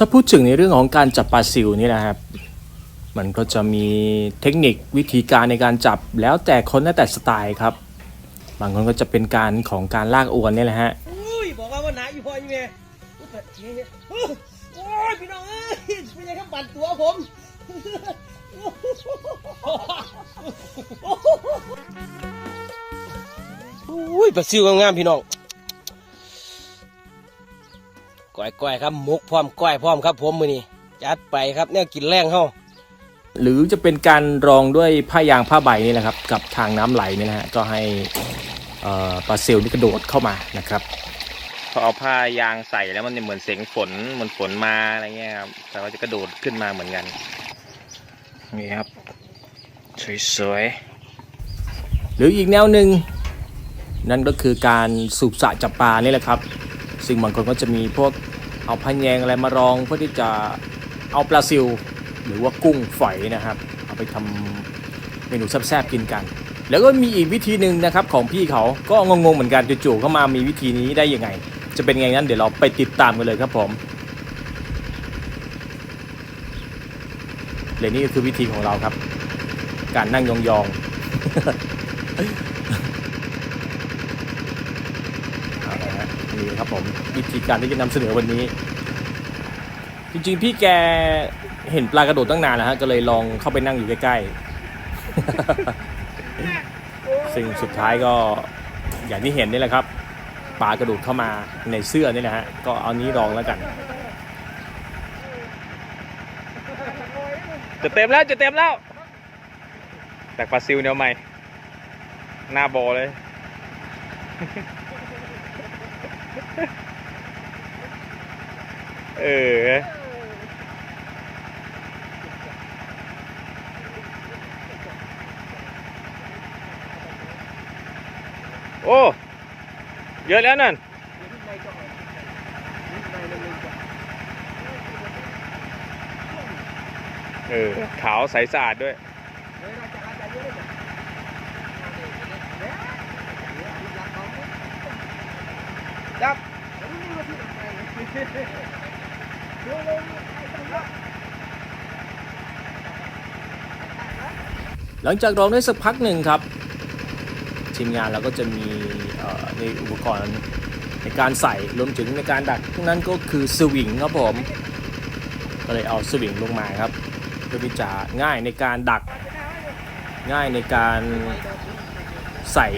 ถ้าพูดถึงในเรื่องของการจับปลาซิวนี่นะครับ มันก็จะมีเทคนิควิธีการในการจับแล้วแต่คนแล้วแต่สไตล์ครับ บางคนก็จะเป็นการของการลากอวนนี่แหละฮะอุ้ยบอกว่าวันไหนอยู่พออยู่แม่อุ๊ยแต่เนี่ยโอ้ยพี่น้องเอ้ยเป็นไงครับบั่นตัวผมอุ้ยปลาซิวงามๆพี่น้อง ก้อยก้อยๆครับหมกพร้อมก้อยพร้อมครับ ผมมือนี้จัดไปครับเนี่ยกินแรงเฮาหรือจะเป็นการรองด้วยผ้ายางผ้าใบนี่แหละครับ กับทางน้ำไหลนี่นะฮะก็ให้เอ่อปลาซิลนี่กระโดดเข้ามานะครับพอเอาผ้ายางใส่แล้วมันจะเหมือนเสียงฝนเหมือนฝนมาอะไรเงี้ยครับแต่ว่าจะกระโดดขึ้นมาเหมือนกันนี่ครับสวยๆหรืออีกแนวหนึ่งนั่นก็คือการสูบสระจับปลานี่แหละครับ ซึ่งบางคนก็จะมีพวก เอาพันแยงอะไรมารองเพื่อที่จะเอาปลาซิล หรือว่ากุ้งฝอยนะครับ เอาไปทำเมนูแซ่บๆกินกัน แล้วก็มีอีกวิธีหนึ่งนะครับของพี่เขาก็งงๆเหมือนกันจู่ๆเข้ามามีวิธีนี้ได้ยังไง จะเป็นไงนั้นเดี๋ยวเราไปติดตามกันเลยครับผมและนี่ก็คือวิธีของเราครับ การนั่งยองๆนี่ครับผมวิธีการที่จะนำเสนอวันนี้ ริงๆ พี่แกเห็นปลากระโดดตั้งนานแล้วฮะก็เลยลองเข้าไปนั่งอยู่ใกล้ๆ ซึ่งสุดท้ายก็อย่างที่เห็นนี่แหละครับปลากระโดดเข้ามาในเสื้อนี่แหละฮะก็เอานี้ลองแล้วกัน จะเต็มแล้วจะเต็มแล้วแต่ปลาซิลเนี่ยใหม่ หน้าโบเลยเออ โอ้ เยอะแล้วนั่นเออขาวใสสะอาดด้วย จับหลังจากรองได้สักพักหนึ่งครับ ทีมงานเราก็จะมีในอุปกรณ์ในการใส่รวมถึงในการดักพวกนั้นก็คือสวิงครับผม ก็เลยเอาสวิงลงมาครับ เพื่อที่จะง่ายในการดักง่ายในการใส่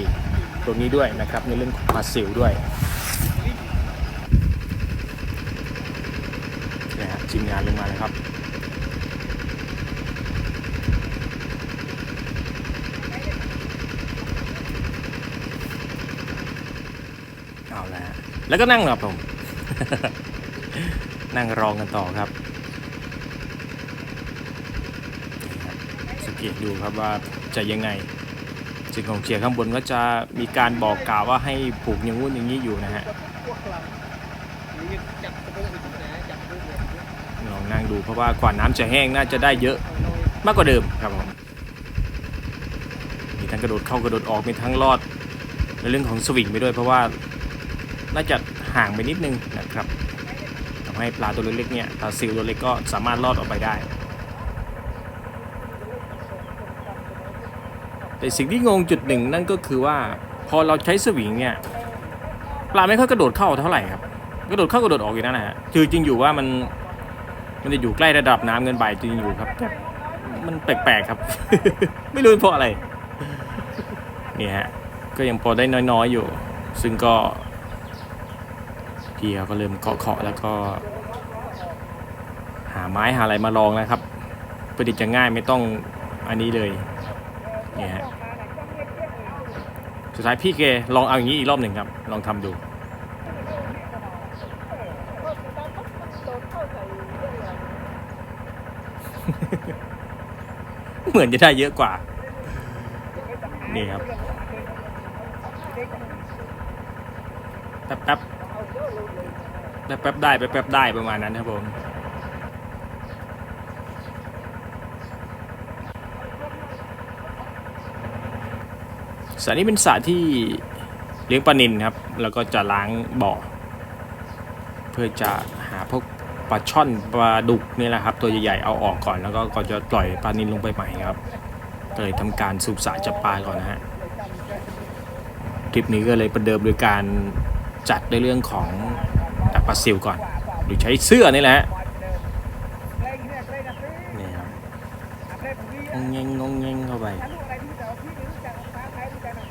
ตัวนี้ด้วยนะครับในเรื่องของปลาซิลด้วยนะฮะทีมงานลงมาเลยครับ เอาละฮะ แล้วก็นั่งครับผม นั่งรองกันต่อครับสังเกตดูครับว่าจะยังไงสิ่งของเชียร์ข้างบนก็จะมีการบอกกล่าวว่าให้ผูกอย่างงู้นอย่างนี้อยู่นะฮะลองนั่งดูเพราะว่ากว่าน้ำจะแห้งน่าจะได้เยอะมากกว่าเดิมครับผมมีทั้งกระโดดเข้ากระโดดออกมีทั้งรอดในเรื่องของสวิงไปด้วยเพราะว่า น่าจะห่างไปนิดนึงนะครับทำให้ปลาตัวเล็กๆเนี่ยปลาซิลตัวเล็กก็สามารถรอดออกไปได้ แต่สิ่งที่งงจุดหนึ่งนั่นก็คือว่าพอเราใช้สวิงเนี่ยปลาไม่ค่อยกระโดดเข้าเท่าไหร่ครับกระโดดเข้ากระโดดออกอยู่นั่นนะฮะคือจริงอยู่ว่ามันมันจะอยู่ใกล้ระดับน้ำเกินไปจริงอยู่ครับแต่มันแปลกๆครับ ไม่รู้เพราะอะไรนี่ฮะก็ยังพอได้น้อยๆอยู่ ซึ่งก็ พี่เขาก็เริ่มเคาะๆแล้วก็ หาไม้หาอะไรมาลองนะครับเพื่อที่จะง่ายไม่ต้องอันนี้เลยเนี่ยฮะสุดท้ายพี่เกลองเอาอย่างนี้อีกรอบหนึ่งครับ ลองทำดูเหมือนจะได้เยอะกว่า นี่ครับแป๊บ แป๊บได้แป๊บได้ประมาณนั้นครับผมสระนี้เป็นสระที่เลี้ยงปลานินครับ แล้วก็จะล้างบ่อ เพื่อจะหาพวกปลาช่อนปลาดุกนี่แหละครับ ตัวใหญ่ๆเอาออกก่อนแล้วก็ก่อนจะปล่อยปลานิลลงไปใหม่ครับก็เลยทำการสูบสายจับปลาก่อนนะฮะทริปนี้ก็เลยประเดิมโดยการ จัดในเรื่องของดักปลาซิลก่อนโดยใช้เสื้อนี่แหละนี่ครับงงเงงงงเงงเข้าไป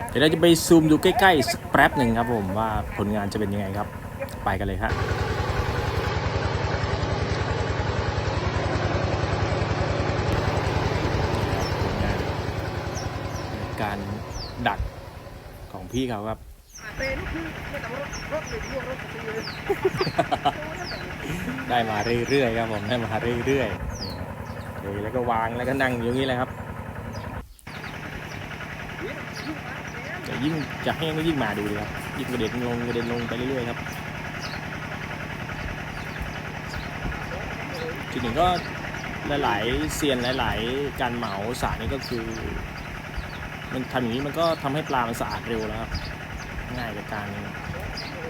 เดี๋ยวเราจะไปซูมดูใกล้ๆสักแป๊บหนึ่งครับผมว่าผลงานจะเป็นยังไงครับ ไปกันเลยครับงานการดักของพี่เขาครับ ได้มาเรื่อยๆครับผมได้มาเรื่อยๆนี่ครับเลยแล้วก็วางแล้วก็นั่งอยู่างนี้แหละครับจะยิ่งจะแห้งก็ยิ่งมาดูเลยครับยิ่งกระเด็นลงกระเด็นลงไปเรื่อยๆครับจุดหนึ่งก็หลายๆเซียนหลาย ๆ การเหมาสรนี่ก็คือ มันทำอย่างนี้มันก็ทำให้ปลามันสะอาดเร็วแล้วครับ ง่ายในการ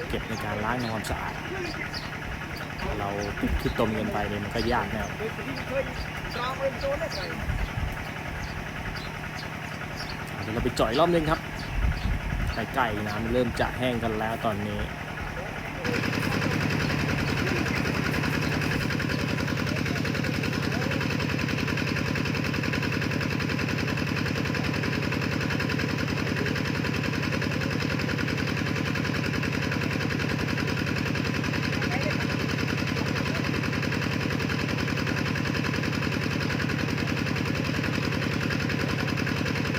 เก็บในการล้างทำความสะอาด เราคิดต้มเงินไปเนี่ยมันก็ยากนะครับเดี๋ยวเราไปจ่อยรอบนึงครับใกล้ๆน้ำเริ่มจะแห้งกันแล้วตอนนี้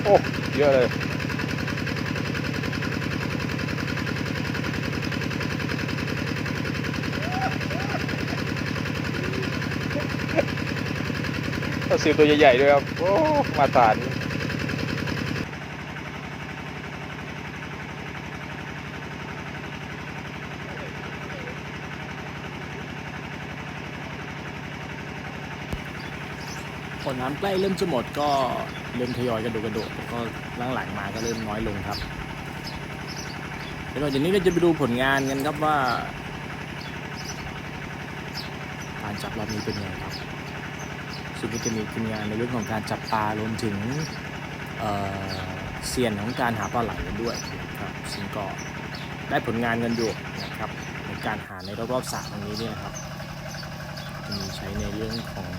โอ้เยอะเลยปลาซิวตัวใหญ่ๆด้วยครับ โอ้ มาตาน ผลน้ำใกล้เริ่มจะหมดก็เริ่มทยอยกระโดดกระโดดแล้วก็หลังๆมาก็เริ่มน้อยลงครับเดี๋ยวหลังจากนี้ก็จะไปดูผลงานกันครับว่าการจับรอบนี้เป็นยังไงครับซึ่งก็จะมีทีมงานในเรื่องของการจับปลารวมถึงเอ่อเซียนของการหาปลาไหลกันด้วยครับซึ่งก็ได้ผลงานกันอยู่นะครับในการหาในรอบๆสระตรงนี้เนี่ยนะครับ มีใช้ในเรื่องของ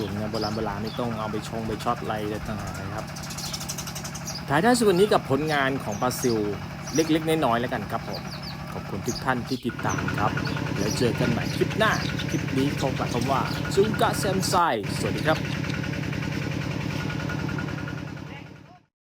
ส่วนงานโบราณโบราณไม่ต้องเอาไปชงไปช็อตอะไรต่างหานะครับถ่ายได้ส่วนนี้กับผลงานของปลาซิลเล็กๆน้อยๆแล้วกันครับผมขอบคุณทุกท่านที่ติดตามครับแล้วเจอกันใหม่คลิปหน้า คลิปนี้ขอฝาวคำว่าซุงกะแซมไซสวัสดีครับ